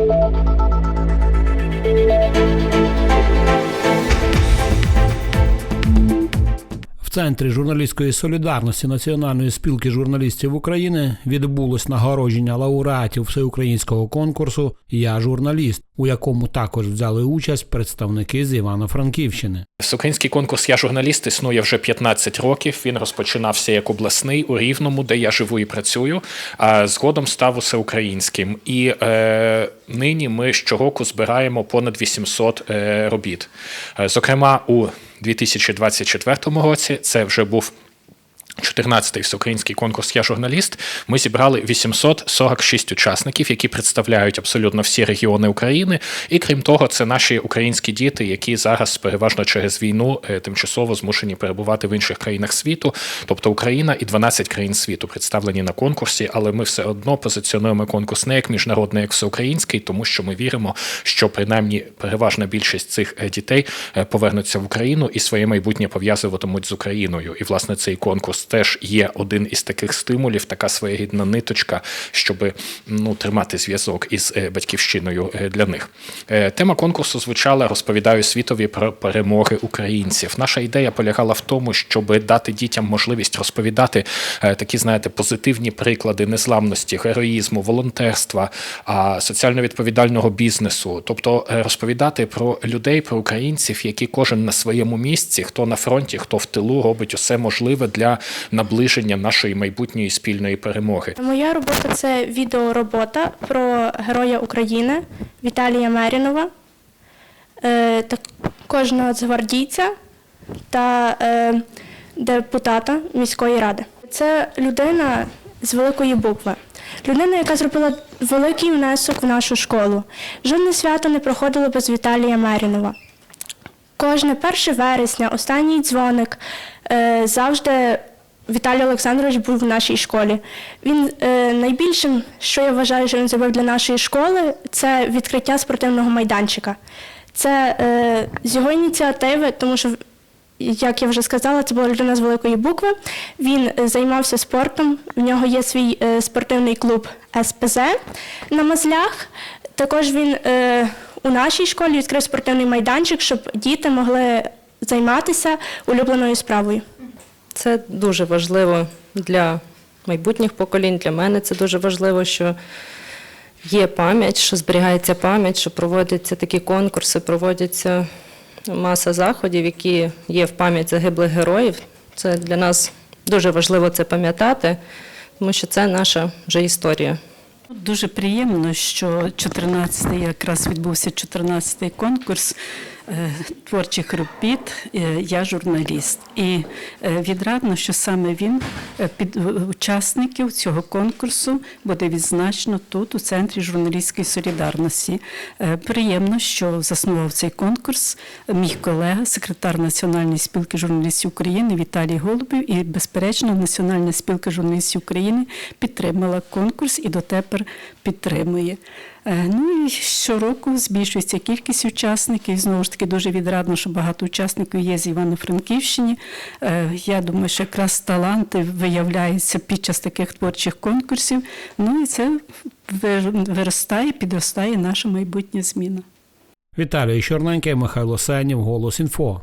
Música В центрі журналістської солідарності Національної спілки журналістів України відбулось нагородження лауреатів всеукраїнського конкурсу Я журналіст, у якому також взяли участь представники з Івано-Франківщини. Всеукраїнський конкурс Я журналіст існує вже 15 років. Він розпочинався як обласний у Рівному, де я живу і працюю. А згодом став усеукраїнським. І е, нині ми щороку збираємо понад 800 е, робіт. Е, зокрема, у 2024 році. Це вже був 14-й всеукраїнський конкурс Я журналіст. Ми зібрали 846 учасників, які представляють абсолютно всі регіони України. І крім того, це наші українські діти, які зараз переважно через війну е, тимчасово змушені перебувати в інших країнах світу. Тобто Україна і 12 країн світу представлені на конкурсі, але ми все одно позиціонуємо конкурс не як міжнародний, як всеукраїнський, тому що ми віримо, що принаймні переважна більшість цих е, дітей е, повернуться в Україну і своє майбутнє пов'язуватимуть з Україною. І власне цей конкурс теж є один із таких стимулів, така своєрідна ниточка, щоб ну тримати зв'язок із е, батьківщиною е, для них. Е, Тема конкурсу звучала Розповідаю світові про перемоги українців. Наша ідея полягала в тому, щоб дати дітям можливість розповідати такі, знаєте, позитивні приклади незламності, героїзму, волонтерства, соціально відповідального бізнесу, тобто розповідати про людей, про українців, які кожен на своєму місці, хто на фронті, хто в тилу, робить усе можливе для наближення нашої майбутньої спільної перемоги. Моя робота це відеоробота про героя України Віталія Мерінова, е, також нацгвардійця та е, депутата міської ради. Це людина з великої букви. Людина, яка зробила великий внесок в нашу школу. Жодне свято не проходило без Віталія Мерінова. Кожне 1 вересня, останній дзвоник, е, завжди Віталій Олександрович був в нашій школі. Він е, найбільшим, що я вважаю, що він зробив для нашої школи, це відкриття спортивного майданчика. Це е, з його ініціативи, тому що, як я вже сказала, це була людина з великої букви. Він е, займався спортом. В нього є свій е, спортивний клуб СПЗ на Мазлях. Також він е, у нашій школі відкрив спортивний майданчик, щоб діти могли займатися улюбленою справою. Це дуже важливо для майбутніх поколінь. Для мене це дуже важливо, що є пам'ять, що зберігається пам'ять, що проводяться такі конкурси, проводяться маса заходів, які є в пам'ять загиблих героїв. Це для нас дуже важливо це пам'ятати, тому що це наша вже історія. Дуже приємно, що 14-й якраз відбувся 14-й конкурс творчих робіт е, Я журналіст. І е, відрадно, що саме він е, під е, учасників цього конкурсу буде відзначено тут, у центрі журналістської солідарності. Е, Приємно, що заснував цей конкурс мій колега, секретар Національної спілки журналістів України Віталій Голубів. І, безперечно, Національна спілка журналістів України підтримала конкурс і дотепер підтримує. Е, ну і щороку збільшується кількість учасників. Знову ж таки, дуже відрадно, що багато учасників є з Івано-Франківщині. Е, я думаю, що якраз таланти виявляються під час таких творчих конкурсів. Ну і це виростає, підростає наша майбутня зміна. Віталій Чорненький, Михайло Сенів, Голос інфо.